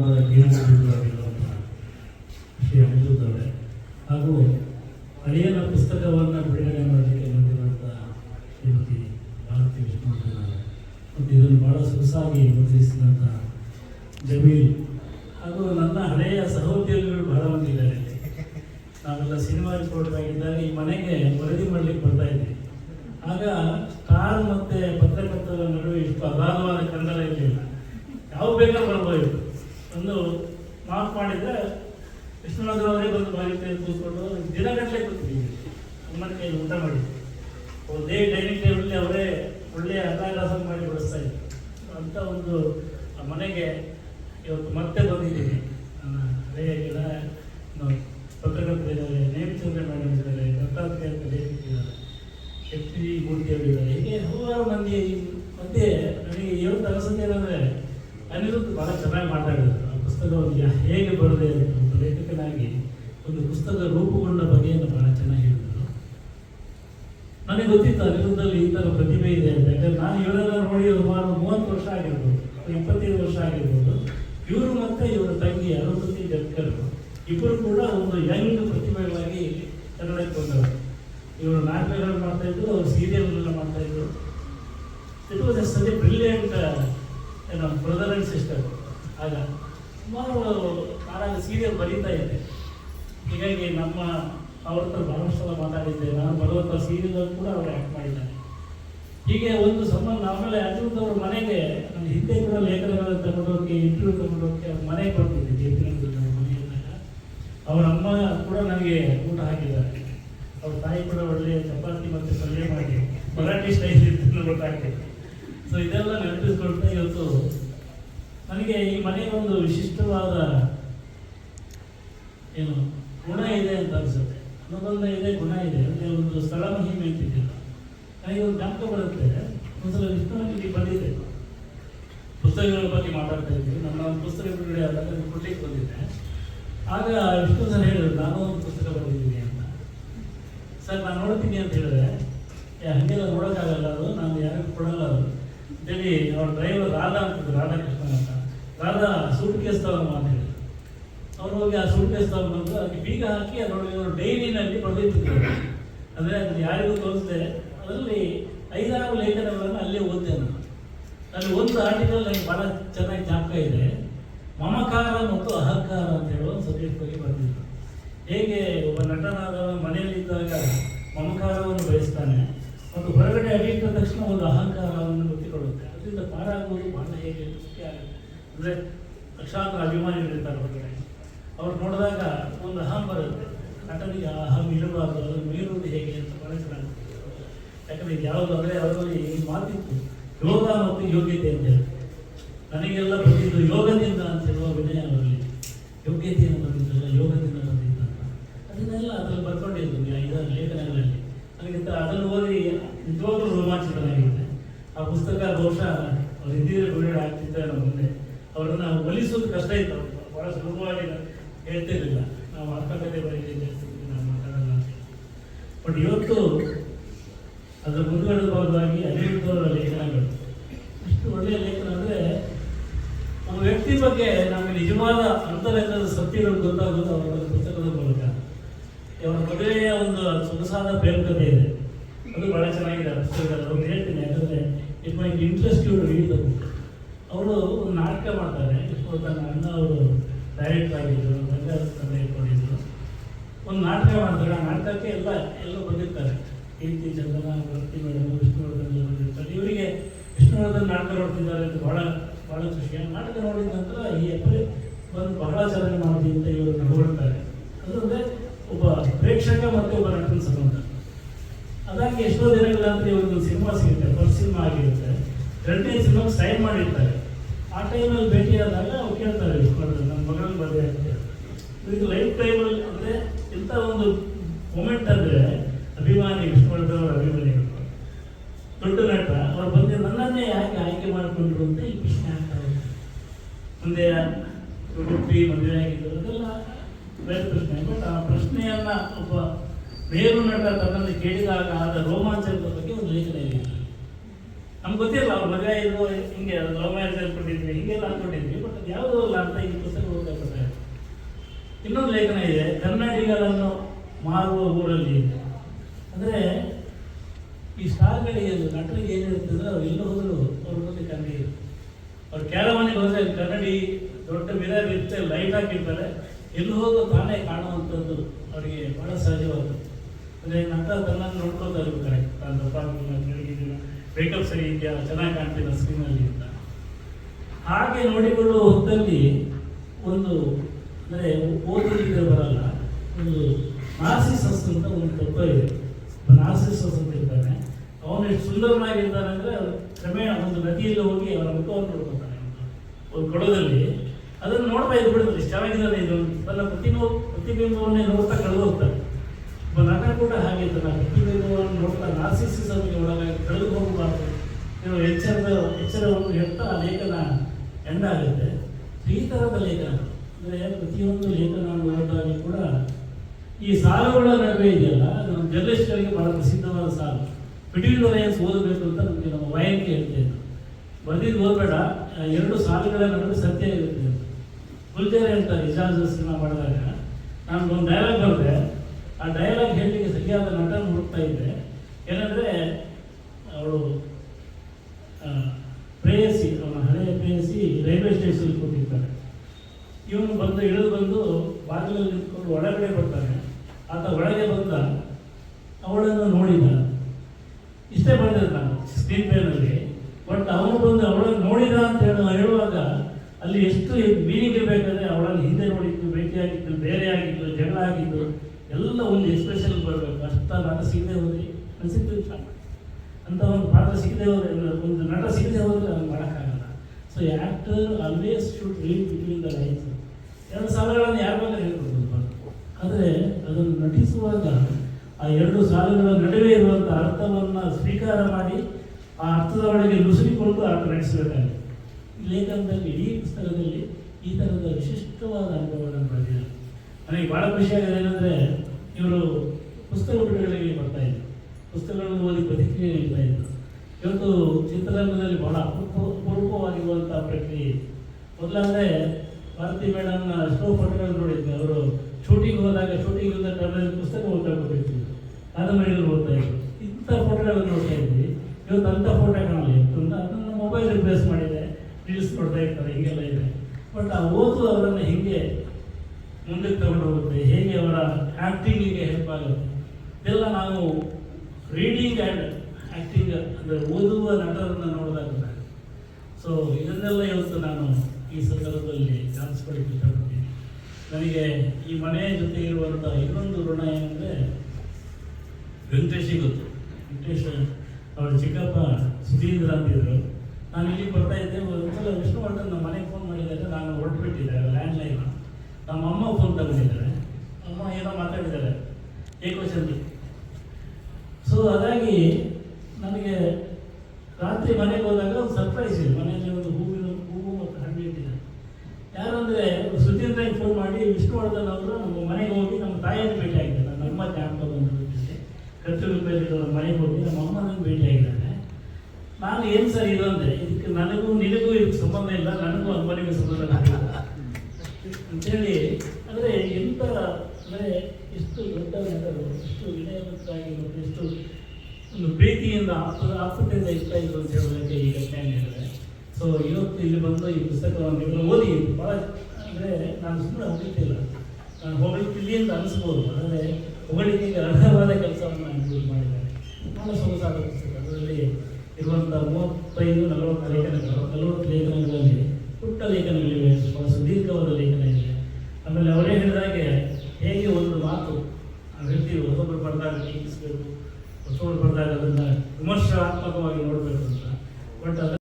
ಶ್ರೀ ಅಮೃತವರೇ ಹಾಗೂ ಅಳಿಯನ ಪುಸ್ತಕವನ್ನು ಬಿಡುಗಡೆ ಮಾಡಲಿಕ್ಕೆ ಬಂದಿರುವಂತಹ ಶ್ರೀಮತಿ ಭಾರತಿ ವಿಷ್ಣುವರ್ಧನ್ ಮತ್ತು ಇದನ್ನು ಬಹಳ ಸೊಗಸಾಗಿ ಮುದ್ರಿಸಿದಂತಹ ಜಮೀಲ್. ಹಾಗೂ ನನ್ನ ಹಳೆಯ ಸಹೋದ್ಯೋಗಿಗಳು ಬಹಳ ಬಂದಿದ್ದಾರೆ. ನಾವೆಲ್ಲ ಸಿನಿಮಾ ರಿಪೋರ್ಟರ್ ಆಗಿದ್ದಾಗ ಈ ಮನೆಗೆ ವರದಿ ಮಾಡಲಿಕ್ಕೆ ಬರ್ತಾ ಇದ್ವಿ ಆಗ ಅಮ್ಮನ ಕೈಯಲ್ಲಿ ಊಟ ಮಾಡಿ. ಒಂದೇ ಡೈನಿಂಗ್ ಟೇಬಲ್ ಅವರೇ ಒಳ್ಳೆಯ ಅನ್ನಾಗಾಸ ಮಾಡಿ ಬಳಸ್ತಾ ಇದ್ರು. ಅಂತ ಒಂದು ಮನೆಗೆ ಇವತ್ತು ಮತ್ತೆ ಬಂದಿದ್ದೀನಿ. ನನ್ನ ಹಳೆಯ ಗಿಡ ಪತ್ರಕರ್ತರಿದ್ದಾರೆ, ನೇಮಚಂದ್ರ ಮೇಡಮ್ ಇದ್ದಾರೆ, ದತ್ತಾತ್ರೇಯ ಅಂತ ಲೇಖಕಿದ್ದಾರೆ ಎಚ್ ಡಿ ಮೂರ್ತಿ ಹೀಗೆ ಹಲವಾರು ಮಂದಿ ಮತ್ತೆ ನನಗೆ ಇವತ್ತು ಅನಿಸುತ್ತೆ ಏನಂದರೆ ಅನಿರುದ್ಧ ಭಾಳ ಚೆನ್ನಾಗಿ ಮಾತಾಡಿದ್ರು. ಆ ಪುಸ್ತಕವನ್ನು ಹೇಗೆ ಬರದೆ ಲೇಖಕನಾಗಿ ಒಂದು ಪುಸ್ತಕ ರೂಪುಗೊಂಡ ಬಗೆಯನ್ನು ಬಹಳ ಚೆನ್ನಾಗಿ ಹೇಳಿದ್ರು. ನನಗೆ ಗೊತ್ತಿತ್ತು ಅನಿರುದ್ಧಲ್ಲಿ ಈ ಥರ ಪ್ರತಿಭೆ ಇದೆ ಅಂತ. ಯಾಕಂದ್ರೆ ನಾನು ಇವರೆಲ್ಲ ನೋಡಿ ಸುಮಾರು ಮೂವತ್ತು ವರ್ಷ ಆಗಿರ್ಬೋದು ಎಪ್ಪತ್ತೈದು ವರ್ಷ ಆಗಿರ್ಬೋದು. ಇವರು ಮತ್ತೆ ಇವರ ತಂಗಿ ಅರುಂಧತಿ ಜಟ್ಕರ್ ಇಬ್ಬರು ಕೂಡ ಒಂದು ಯಂಗ್ ಪ್ರತಿಭೆಗಳಾಗಿ ಕನ್ನಡಕ್ಕೆ ಬಂದರು ಇವರು ನಾಟಕಗಳು ಮಾಡ್ತಾ ಇದ್ರು, ಅವ್ರು ಸೀರಿಯಲ್ಗಳನ್ನ ಮಾಡ್ತಾ ಇದ್ರು. ಇಟ್ ವಾಸ್ ಎ ಸರಿ ಬ್ರಿಲಿಯಂಟ್ ನಮ್ಮ ಬ್ರದರ್ ಅಂಡ್ ಸಿಸ್ಟರ್ ಆಗ ಸುಮಾರು ನಾನಾಗ ಸೀರಿಯಲ್ ಬರೀತಾ ಇದ್ದೆ. ಹೀಗಾಗಿ ನಮ್ಮ ಅವ್ರ ಹತ್ರ ಬಹಳಷ್ಟು ಮಾತಾಡಿದ್ದೆ. ನಾನು ಬರುವಂಥ ಸೀರಿಯಲ್ ಕೂಡ ಅವ್ರು ಆ್ಯಕ್ಟ್ ಮಾಡಿದ್ದಾರೆ. ಹೀಗೆ ಒಂದು ಸಂಬಂಧ ಆಮೇಲೆ ಅವ್ರ ಮನೆಗೆ ನನ್ನ ಹಿಂದೆ ಕೂಡ ಲೇಖನಗಳನ್ನು ತಗೊಂಡೋಗಿ ಇಂಟರ್ವ್ಯೂ ತಗೊಂಡೋಗಿ ಅವ್ರ ಮನೆಗೆ ಬರ್ತಿದ್ದೆ ಜೆ ಪಿ ಅವ್ರ ಮನೆಯಲ್ಲಾಗ ಅವ್ರ ಅಮ್ಮ ಕೂಡ ನನಗೆ ಊಟ ಹಾಕಿದ್ದಾರೆ. ಅವ್ರ ತಾಯಿ ಕೂಡ ಒಳ್ಳೆಯ ಚಪಾತಿ ಮತ್ತು ಪಲ್ಯ ಮಾಡಿ, ಮರಾಠಿ ಸ್ಟೈಲ್ ಇತ್ತು ಗೊತ್ತಾಗ್ತದೆ. ಸೊ ಇದೆಲ್ಲ ನೆನಪಿಸ್ಕೊಳ್ತಾ ಇವತ್ತು ನನಗೆ ಈ ಮನೆಯ ಒಂದು ವಿಶಿಷ್ಟವಾದ ಏನು ಗುಣ ಇದೆ ಅಂತ ಅನ್ಸುತ್ತೆ. ಅನ್ನೋದೊಂದು ಇದೆ, ಗುಣ ಇದೆ. ಒಂದು ಸ್ಥಳ ಮಹಿಮೆ ಅಂತಿದ್ದಿಲ್ಲ ನನಗೆ ಒಂದು ಜ್ಞಾಪಕ ಬರುತ್ತೆ. ಒಂದ್ಸಲ ವಿಷ್ಣುವಿನಲ್ಲಿ ಬಂದಿದೆ. ಪುಸ್ತಕಗಳ ಬಗ್ಗೆ ಮಾತಾಡ್ತಾ ಇದ್ದೀವಿ ನಮ್ಮ ಒಂದು ಪುಸ್ತಕ ಬಿಡುಗಡೆ ಆದಾಗ ಕೊಡ್ಲಿಕ್ಕೆ ಬಂದಿದ್ದೆ ಆಗ ವಿಷ್ಣು ಸರ್ ಹೇಳಿದ್ರು, ನಾನು ಒಂದು ಪುಸ್ತಕ ಬರೆದಿದ್ದೀನಿ ಅಂತ. ಸರ್, ನಾನು ನೋಡ್ತೀನಿ ಅಂತ ಹೇಳಿದ್ರೆ ಹಂಗೆಲ್ಲ ನೋಡೋಕ್ಕಾಗಲ್ಲ ಅದು. ನಾನು ಯಾರಿಗೂ ಕೊಡಲ್ಲ ಅದು. ಅಂತೇಳಿ, ಅವ್ರ ಡ್ರೈವರ್ ರಾಧಾ ಅಂತಿದ್ರು ರಾಧಾಕೃಷ್ಣ ಅಂತ. ರಾಧಾ ಸೂಟ್ ಕೇಸ್ ತಗೊಂಡು ಅವ್ರು ಹೋಗಿ ಆ ಸೂಟ್ ಕೇಸ್ ಅದಕ್ಕೆ ಬೀಗ ಹಾಕಿ ಅದರೊಳಗೆ ಡೈರಿನಲ್ಲಿ ಬರೆದಿಟ್ಟಿದ್ರು. ಅಂದರೆ ಅದನ್ನು ಯಾರಿಗೂ ತೋರಿಸಿದೆ, ಅದರಲ್ಲಿ ಐದಾರು ಲೇಖನಗಳನ್ನು ಅಲ್ಲೇ ಓದ್ದೆ ನಾನು. ಅಲ್ಲಿ ಒಂದು ಆರ್ಟಿಕಲ್ ನನಗೆ ಭಾಳ ಚೆನ್ನಾಗಿ ಜ್ಞಾಪಕ ಇದೆ. ಮಮಕಾರ ಮತ್ತು ಅಹಂಕಾರ ಅಂತ ಹೇಳುವ ಸಬ್ಜೆಕ್ಟ್ ಬಗ್ಗೆ ಬರೆದಿದ್ರು. ಹೇಗೆ ಒಬ್ಬ ನಟನಾದ ಮನೆಯಲ್ಲಿದ್ದಾಗ ಮಮಕಾರವನ್ನು ಬಯಸ್ತಾನೆ ಮತ್ತು ಹೊರಗಡೆ ಅಡಿಯಿಟ್ಟ ತಕ್ಷಣ ಒಂದು ಅಹಂಕಾರವನ್ನು ಗೊತ್ತಿಕೊಳ್ಳುತ್ತೆ ಅದರಿಂದ ಪಾರಾಗುವುದು ಬಹಳ ಹೇಗೆ ಮುಖ್ಯ ಆಗುತ್ತೆ. ಅಂದರೆ ಲಕ್ಷಾಂತರ ಅಭಿಮಾನಿಗಳಿರ್ತಾರೆ ಹೊರಗಡೆ. ಅವ್ರು ನೋಡಿದಾಗ ಒಂದು ಅಹಂ ಬರುತ್ತೆ. ನಟನಿಗೆ ಆ ಅಹಂ ಇರಬಾರ್ದು, ಅದನ್ನು ಮೀರುವುದು ಹೇಗೆ ಅಂತ ಬಹಳ ಚೆನ್ನಾಗಿ ಗೊತ್ತಿರುತ್ತೆ. ಯಾಕಂದ್ರೆ ಇದು ಯಾವುದು ಅಂದರೆ ಈ ಮಾತಿತ್ತು, ಯೋಗ ಮತ್ತು ಯೋಗ್ಯತೆ ಅಂತ ಹೇಳಿ. ನನಗೆಲ್ಲ ಬಂದಿದ್ದು ಯೋಗದಿಂದ ಅಂತ ಹೇಳುವ ವಿನಯ ಅವರಲ್ಲಿ ಯೋಗ್ಯತೆಯನ್ನು ಬಂದಿದ್ದಲ್ಲ, ಯೋಗದಿಂದ ಬಂದಿದ್ದ ಅದನ್ನೆಲ್ಲ ಅದರಲ್ಲಿ ಬರ್ಕೊಂಡಿದ್ದು ಇದರ ಲೇಖನಗಳಲ್ಲಿ. ನನಗೆ ಅದನ್ನು ಓದಿ ನಿಜವಾಗ್ಲೂ ರೋಮಾಂಚಕನಾಗಿರುತ್ತೆ ಆ ಪುಸ್ತಕ ಬಹುಶಃ ಅವ್ರು ಹಿಂದಿನ ಬಿಡುಗಡೆ ಆಗ್ತಿದ್ದಾರೆ ನಮ್ಮ ಮುಂದೆ. ಅವರನ್ನು ಒಲಿಸೋದು ಕಷ್ಟ ಇತ್ತು ಭಾಳ ಸುಲಭವಾಗಿ ಹೇಳ್ತಿರ್ಲಿಲ್ಲ. ನಾವು ಆತ್ಮಕಥೆ ಬರೀತಿದ್ದೆ ನಾವು ಮಾತಾಡಲ್ಲ ಅಂತ ಬಟ್ ಇವತ್ತು ಅದರ ಮುಂದುವರೆದ ಭಾಗವಾಗಿ ಅನಿರುದ್ಧವರ ಲೇಖನಗಳು. ಇಷ್ಟು ಒಳ್ಳೆಯ ಲೇಖನ ಅಂದರೆ ಒಬ್ಬ ವ್ಯಕ್ತಿ ಬಗ್ಗೆ ನಮಗೆ ನಿಜವಾದ ಅಂತರಂಗದ ಸತ್ಯಗಳು ಗೊತ್ತಾಗುತ್ತೆ ಅವರ ಪುಸ್ತಕದ ಮೂಲಕ. ಅವರ ಮದುವೆಯ ಒಂದು ಸೊಗಸಾದ ಪ್ರೇಮ ಕಥೆ ಇದೆ. ಅದು ಬಹಳ ಚೆನ್ನಾಗಿದೆ, ಆ ಪುಸ್ತಕದಲ್ಲಿ. ಅವ್ರು ಹೇಳ್ತೀನಿ, ಯಾಕಂದರೆ ಇಟ್ ಮೈ ಇಂಟ್ರೆಸ್ಟ್ ಇವರು ಅವರು ಒಂದು ನಾಟಕ ಮಾಡ್ತಾರೆ ತನ್ನ ಅಣ್ಣ ಅವರು. ಡೈರೆಕ್ಟರ್ ಆಗಿದ್ದರು ಬಂಜಾರ ತಂದೆ ಇಟ್ಕೊಂಡಿದ್ರು ಒಂದು ನಾಟಕ ಮಾಡ್ತಾರೆ, ಆ ನಾಟಕಕ್ಕೆ ಎಲ್ಲ ಎಲ್ಲ ಬಂದಿರ್ತಾರೆ. ಕೀರ್ತಿ, ಚಂದನ ಭಕ್ತಿ ಮೇಡಮ್ ವಿಷ್ಣುವರ್ಧನ ಬಂದಿರ್ತಾರೆ. ಇವರಿಗೆ ವಿಷ್ಣುವರ್ಧನ್ ನಾಟಕ ನೋಡ್ತಿದ್ದಾರೆ ಅಂತ ಬಹಳ ಬಹಳ ಖುಷಿ ನಾಟಕ ನೋಡಿದ ನಂತರ ಈ ಅಪ್ಪರೆ ಬಂದು ಬಹಳ ಚೆನ್ನಾಗಿ ಮಾಡ್ತೀವಿ ಅಂತ ಇವರು ನಡ್ಕೊಳ್ತಾರೆ. ಅದಂದ್ರೆ ಒಬ್ಬ ಪ್ರೇಕ್ಷಕ ಮತ್ತು ಒಬ್ಬ ನಟನ ಸಂಬಂಧ. ಅದಾಗಿ ಎಷ್ಟೋ ದಿನಗಳಂತ ಇವರು ಒಂದು ಸಿನಿಮಾ ಸಿಗುತ್ತೆ ಫಸ್ಟ್ ಸಿನಿಮಾ ಆಗಿರುತ್ತೆ. ಎರಡನೇ ಸಿನಿಮಾ ಸೈನ್ ಮಾಡಿರ್ತಾರೆ. ಆ ಟೈಮಲ್ಲಿ ಭೇಟಿಯಾದಾಗ ಅವ್ರು ಕೇಳ್ತಾರೆ ನಮ್ಮ ಮಗನ ಮದುವೆ ಅಂತ ಇದು ಲೈಫ್ ಟೈಮಲ್ಲಿ ಅಂದರೆ ಇಂಥ ಒಂದು ಮೊಮೆಂಟ್ ಅಂದರೆ ಅಭಿಮಾನಿ ವಿಷ್ಣುವರ್ಧನ್ ಅಭಿಮಾನಿ ದೊಡ್ಡ ನಟ, ಅವ್ರು ಬಂದು ನನ್ನನ್ನೇ ಯಾಕೆ ಆಯ್ಕೆ ಮಾಡಿಕೊಂಡ್ರು ಅಂತ ಈ ಪ್ರಶ್ನೆ ಆಗ್ತಾ ಇದೆ ಮುಂದೆ ಉಡುಪಿ, ಮದುವೆ ಆಗಿದ್ದು ಅದೆಲ್ಲ ಬೇರೆ ಪ್ರಶ್ನೆ. ಬಟ್ ಆ ಪ್ರಶ್ನೆಯನ್ನ ಒಬ್ಬ ಬೇರು ನಟ ತನ್ನಲ್ಲಿ ಕೇಳಿದಾಗ ಆದ ರೋಮಾಂಚನದ ಬಗ್ಗೆ ಒಂದು ಲೇಖನ ಇದೆ. ನಮ್ಗೆ ಗೊತ್ತಿಲ್ಲ ಅವ್ರ ಮದುವೆ ಇದು ಹಿಂಗೆ ಲವ್ ಮ್ಯಾರೇಜ್ ಅನ್ಕೊಂಡಿದ್ವಿ ಹಿಂಗೆಲ್ಲ ಅನ್ಕೊಂಡಿದ್ವಿ ಬಟ್ ಅದು ಯಾವುದೂ ಅಲ್ಲ ಅಂತ ಈ ಪುಸ್ತಕ ಇನ್ನೊಂದು ಲೇಖನ ಇದೆ ಕನ್ನಡಿಗರನ್ನು ಮಾರುವ ಊರಲ್ಲಿ ಅಂದರೆ ಈ ಸ್ಟಾರ್ಗಳಿಗೆ ನಟರಿಗೆ ಏನಿರುತ್ತೆ ಅಂದರೆ ಅವ್ರು ಎಲ್ಲೋ ಹೋದ್ರು ಅವ್ರ ಮುಂದೆ ಕನ್ನಡಿ. ಅವ್ರು ಕೆಲವನಿಗೆ ಹೋದರೆ ಕನ್ನಡಿ, ದೊಡ್ಡ ಮಿರರ್ ಇರುತ್ತೆ ಲೈಟ್ ಹಾಕಿರ್ತಾರೆ. ಎಲ್ಲಿ ಹೋದ್ರು ತಾನೇ ಕಾಣುವಂಥದ್ದು ಅವರಿಗೆ ಬಹಳ ಸಹಜವಾಗುತ್ತೆ ಅಂದರೆ ನಟ ತನ್ನನ್ನು ನೋಡ್ಕೊಳ್ತಾ ಇರ್ಬೇಕಾರೆ, ತಾನು ದಪ್ಪ ಆಗಿಲ್ಲ ಮೇಕಪ್ ಸರಿ ಇದೆಯಾ? ಚೆನ್ನಾಗಿ ಕಾಣ್ತಿಲ್ಲ ಸ್ಕ್ರೀನಲ್ಲಿ ಅಂತ. ಹಾಗೆ ನೋಡಿಕೊಳ್ಳುವ ಹೊತ್ತಲ್ಲಿ ಒಂದು, ಅಂದರೆ ಓದಲಿಕ್ಕೆ ಬರಲ್ಲ, ಒಂದು ನಾರ್ಸಿಸಸ್ ಅಂತ ಒಂದು ತಪ್ಪ ಇದೆ. ನಾರ್ಸಿಸಸ್ ಅಂತ ಇದ್ದಾನೆ. ಅವನು ಎಷ್ಟು ಸುಂದರನಾಗಿರ್ತಾನೆ ಅಂದರೆ ಕ್ರಮೇಣ ಒಂದು ನದಿಯಲ್ಲಿ ಹೋಗಿ ಅವರ ಮುಖವನ್ನು ನೋಡ್ಕೊತಾನೆ ಒಂದು ಕೊಳದಲ್ಲಿ. ಅದನ್ನು ನೋಡ್ತಾ ಇದ್ದು ಬಿಡ್ತಾರೆ ಇಷ್ಟು ಚೆನ್ನಾಗಿದ್ದಾನೆ ಇದು ತನ್ನ ಪ್ರತಿಭೋ ಪ್ರತಿಬಿಂಬವನ್ನೇ ನೋಡ್ತಾ ಕಳೆದು ಹೋಗ್ತಾನೆ ನಟ ಕೂಡ ಹಾಗೆ ತನ್ನ ಪ್ರತಿಬಿಂಬವನ್ನು ನೋಡ್ತಾ ನಾರ್ಸಿಸಿಸಮ್ಗೆ ಒಳಗಾಗಿ ಕಳೆದು ನೀವು ಎಚ್ಚರದ, ಎಚ್ಚರವನ್ನು ಹೇಳ್ತಾ ಲೇಖನ ಎಂಡಾಗುತ್ತೆ ಈ ಥರದ ಲೇಖನ. ಅಂದರೆ ಪ್ರತಿಯೊಂದು ಲೇಖನ ಓದಿದಾಗ ಕೂಡ ಈ ಸಾಲುಗಳ ನಡುವೆ ಇದೆಯಲ್ಲ ನಮ್ಮ ಜರ್ನಲಿಸ್ಟ್ಗಳಿಗೆ ಬಹಳ ಪ್ರಸಿದ್ಧವಾದ ಸಾಲು. ಬಿಟ್ವೀನ್ ದ ಲೈನ್ಸ್ ಓದಬೇಕು ಅಂತ ನಮಗೆ ನಮ್ಮ ವಯಕ್ಕೆ ಹೇಳ್ತಾ ಇದ್ರು. ಬರೆದಿದ್ದು ಓದಬೇಡ, ಎರಡು ಸಾಲುಗಳ ನಡುವೆ ಸತ್ಯ ಇರುತ್ತೆ. ಅಂತ. ಗುಲ್ಜಾರ್ ಹೇಳ್ತಾರೆ, ಇಜಾಜ್ ಸಿನಿಮಾ ಮಾಡಿದಾಗ. ನಾನು ಒಂದು ಡೈಲಾಗ್ ಬರೆದೆ ಆ ಡೈಲಾಗ್ ಹೇಳಲಿಕ್ಕೆ ಸರಿಯಾದ ನಟನ ಹುಡುಕ್ತಾ ಇದ್ದೆ ಏನಂದರೆ, ಅವಳು ಪ್ರೇಯಸಿ ಅವನ ಪ್ರೇಯಸಿ ರೈಲ್ವೆ ಸ್ಟೇಷನ್ ಕೂತಿರ್ತಾರೆ. ಇವನು ಬಂದು ಇಳಿದು ಬಂದು ಬಾಗಿಲಲ್ಲಿ ನಿಂತ್ಕೊಂಡು ಒಳಗಡೆ ಬರ್ತಾನೆ. ಆತ ಒಳಗೆ ಬಂದ ಅವಳನ್ನು ನೋಡಿದ. ಇಷ್ಟೇ ಬಂದಿದ್ದ ನಾನು ಸ್ಕ್ರೀನ್ ಪ್ಲೇನಲ್ಲಿ ಬಟ್ ಅವನು ಬಂದು ಅವಳನ್ನು ನೋಡಿದ ಅಂತ ಹೇಳಿ ಹೇಳುವಾಗ ಅಲ್ಲಿ ಎಷ್ಟು ಮೀನಿಂಗ್ ಇರಬೇಕಂದ್ರೆ ಅವಳನ್ನು ಹಿಂದೆ ನೋಡಿದ್ದು ಭೇಟಿಯಾಗಿದ್ದು ಬೇರೆ ಆಗಿದ್ದು, ಜಗಳ ಆಗಿದ್ದು, ಎಲ್ಲ ಒಂದು ಎಕ್ಸ್ಪ್ರೆಷನ್ ಬರಬೇಕು. ಅಷ್ಟ ನಟ ಸಿಗದೆ ಹೋದ್ರೆ ಅನಿಸಿದ್ದು ಅಂತ ಒಂದು ಪಾತ್ರ ಸಿಗದೆ ಹೋದ್ರೆ, ಒಂದು ನಟ ಸಿಗದೆ ಹೋದ್ರೆ ನಾನು ಮಾಡೋಕ್ಕಾಗಲ್ಲ so actor always should read between the lines ಎರಡು ಸಾಲುಗಳನ್ನು ಯಾರ ಮೇಲೆ ಹೇಳ್ಕೊಡ್ಬೋದು ಆದರೆ ಅದನ್ನು ನಟಿಸುವಾಗ ಆ ಎರಡು ಸಾಲುಗಳ ನಡುವೆ ಇರುವಂಥ ಅರ್ಥವನ್ನು ಸ್ವೀಕಾರ ಮಾಡಿ ಆ ಅರ್ಥದ ಒಳಗೆ ನುಸುಳಿಕೊಂಡು ಅರ್ಥ ನಡೆಸಬೇಕಾಗಿದೆ ಲೇಖನದಲ್ಲಿ, ಇಡೀ ಪುಸ್ತಕದಲ್ಲಿ ಈ ಥರದ ವಿಶಿಷ್ಟವಾದ ಅನುಭವಗಳನ್ನು ಪಡೆದಿದ್ದಾರೆ ನನಗೆ ಭಾಳ ಖುಷಿಯಾಗಿದೆ ಏನಂದರೆ, ಇವರು ಪುಸ್ತಕ ಬಿಡುಗಡೆಗೆ ಬರ್ತಾ ಇದ್ದರು ಪುಸ್ತಕಗಳನ್ನು ಓದಿ ಪ್ರತಿಕ್ರಿಯೆ ನೀಡ್ತಾ ಇದ್ರು. ಇವತ್ತು ಚಿತ್ರರಂಗದಲ್ಲಿ ಬಹಳ ಅಪರೂಪವಾಗಿರುವಂಥ ಪ್ರಕ್ರಿಯೆ. ಮೊದಲಾದ್ರೆ ಭಾರತಿ ಮೇಡಮ್ನ ಎಷ್ಟೋ ಪಟ್ಟಣ ನೋಡಿದ್ವಿ. ಅವರು ಶೂಟಿಂಗ್ ಹೋದಾಗ ಶೂಟಿಂಗ್ ಇಲ್ಲದ ಟೈಮಲ್ಲಿ ಪುಸ್ತಕ ಓದ್ತಾ ಕೊಟ್ಟಿರ್ತಿದ್ರು ಕಾದಂಬರಿಗಳು ಓದ್ತಾ ಇದ್ರು ಇಂಥ ಫೋಟೋಗಳನ್ನು ನೋಡ್ತಾ ಇದ್ವಿ. ಇವತ್ತು ಅಂಥ ಫೋಟೋ ಕಾಣಲಿ ಅಂತ ಅದನ್ನು ಮೊಬೈಲ್ ರಿಪ್ಲೇಸ್ ಮಾಡಿದೆ ರೀಲ್ಸ್ ಕೊಡ್ತಾ ಇರ್ತಾರೆ. ಹೀಗೆಲ್ಲ ಇದೆ. ಬಟ್ ಆ ಓದು ಅವರನ್ನು ಹೇಗೆ ಮುಂದಕ್ಕೆ ತಗೊಂಡು ಹೋಗುತ್ತೆ? ಹೇಗೆ ಅವರ ಆ್ಯಕ್ಟಿಂಗಿಗೆ ಹೆಲ್ಪ್ ಆಗುತ್ತೆ? ಇದೆಲ್ಲ ನಾವು ರೀಡಿಂಗ್ ಆ್ಯಂಡ್ ಆ್ಯಕ್ಟಿಂಗ್ ಅಂದರೆ ಓದುವ ನಟರನ್ನು ನೋಡಿದಾಗ ಸೊ ಇದನ್ನೆಲ್ಲ ಇವತ್ತು ನಾನು ಈ ಸಂದರ್ಭದಲ್ಲಿ ಚಾನ್ಸ್ ನನಗೆ ಈ ಮನೆಯ ಜೊತೆ ಇರುವಂಥ ಇನ್ನೊಂದು ಋಣ ಏನಂದರೆ ವೆಂಕಟೇಶಿಗೆ ಗೊತ್ತು. ವೆಂಕಟೇಶ್ ಅವರ ಚಿಕ್ಕಪ್ಪ ಸುಧೀಂದ್ರ ಅಂತಿದ್ರು ನಾನು ಇಲ್ಲಿ ಬರ್ತಾ ಇದ್ದೆ ಒಂದ್ಸಲ ವಿಷ್ಣುವರ್ಧನ್ ನಮ್ಮ ಮನೆಗೆ ಫೋನ್ ಮಾಡಿದ್ದಾರೆ ನಾನು ಹೊರಟುಬಿಟ್ಟಿದ್ದೆ ಲ್ಯಾಂಡ್ ಲೈನ್ ನಮ್ಮ ಅಮ್ಮ ಫೋನ್ ತಗೊಂಡಿದ್ದಾರೆ. ಅಮ್ಮ ಏನೋ ಮಾತಾಡಿದ್ದಾರೆ. ಏಕೋಚಂದಿ ಸೊ ಹಾಗಾಗಿ ನನಗೆ ರಾತ್ರಿ ಮನೆಗೆ ಹೋದಾಗ ಒಂದು ಸರ್ಪ್ರೈಸ್ ಇದೆ ಮನೆಯಲ್ಲಿ ಒಂದು ಹೂವಿನ ಹೂವು ಮತ್ತು ಹಣ್ಣು ಇಟ್ಟಿದೆ ಯಾರು ಅಂದರೆ ಸುಧೀಂದ್ರ ಫೋನ್ ಮಾಡಿ ವಿಷ್ಣುವರ್ಧನ್ ಅವರು ನಮ್ಮ ಮನೆಗೆ ಹೋಗಿ ನಮ್ಮ ತಾಯಿಯನ್ನು ಭೇಟಿ ಆಗಿದ್ದಾರೆ ನನ್ನ ಅಮ್ಮ ಜ್ಞಾಪಕ ಖರ್ಚು ರೂಪಾಯಿ ಮನೆಗೆ ಹೋಗಿ ನಮ್ಮ ಅಮ್ಮನನ್ನು ಭೇಟಿಯಾಗಿದ್ದಾನೆ ನಾನು ಏನು ಸರ್ ಇದು ಅಂದರೆ, ಇದಕ್ಕೆ ನನಗೂ ನಿನಗೂ ಇದಕ್ಕೆ ಸಂಬಂಧ ಇಲ್ಲ, ನನಗೂ ಅಮ್ಮನಿಗೂ ಸಂಬಂಧ ಇಲ್ಲ. ಅಂತೇಳಿ, ಅಂದರೆ ಎಂಥ ಅಂದರೆ ಎಷ್ಟು ದೊಡ್ಡ ನಟರು ಎಷ್ಟು ವಿನಯವಂತರಾಗಿ ಮತ್ತು ಎಷ್ಟು ಒಂದು ಪ್ರೀತಿಯಿಂದ ಆಪ್ತ, ಆಪ್ತತೆಯಿಂದ ಇಷ್ಟ ಇದ್ರು ಅಂತ ಹೇಳೋದಕ್ಕೆ ಈ ಘಟನೆ ಹೇಳಿದ್ರೆ ಸೊ ಇವತ್ತು ಇಲ್ಲಿ ಬಂದು ಈ ಪುಸ್ತಕವನ್ನು ಓದಿ ಭಾಳ ಅಂದರೆ ನಾನು ಸುಮ್ಮನೆ ಹೋಗ್ಲಿಕ್ಕಿಲ್ಲ ನಾನು ಹೋಗ್ಲಿಕ್ಕಿಲ್ಲಿ ಅಂತ ಅನಿಸ್ಬೋದು. ಆದರೆ ಹೊಗಳಿಕೆಗೆ ಅರ್ಹವಾದ ಕೆಲಸವನ್ನು ನಾನು ಮಾಡಿದ್ದಾರೆ. ಬಹಳ ಸೊಗಸಾದ ಪುಸ್ತಕ. ಅದರಲ್ಲಿ ಇರುವಂಥ ಮೂವತ್ತೈದು ನಲವತ್ತು ಲೇಖನಗಳು, ನಲವತ್ತು ಲೇಖನಗಳಲ್ಲಿ ಪುಟ್ಟ ಲೇಖನಗಳಿವೆ ಸ್ವಲ್ಪ ಸುದೀರ್ಘವಾದ ಲೇಖನ ಇದೆ ಆಮೇಲೆ ಅವರೇ ಹೇಳಿದಾಗೆ ಹೇಗೆ ಒಂದು ಮಾತು ಆ ವ್ಯಕ್ತಿ ಹೊಸೊಬ್ಬರು ಬರೆದಾಗ ಟೀಕಿಸಬೇಕು ಹೊಸೊಬ್ಬರು ಬರೆದಾಗ ಅದನ್ನು ವಿಮರ್ಶಾತ್ಮಕವಾಗಿ ನೋಡಬೇಕು ಅಂತ. ಬಟ್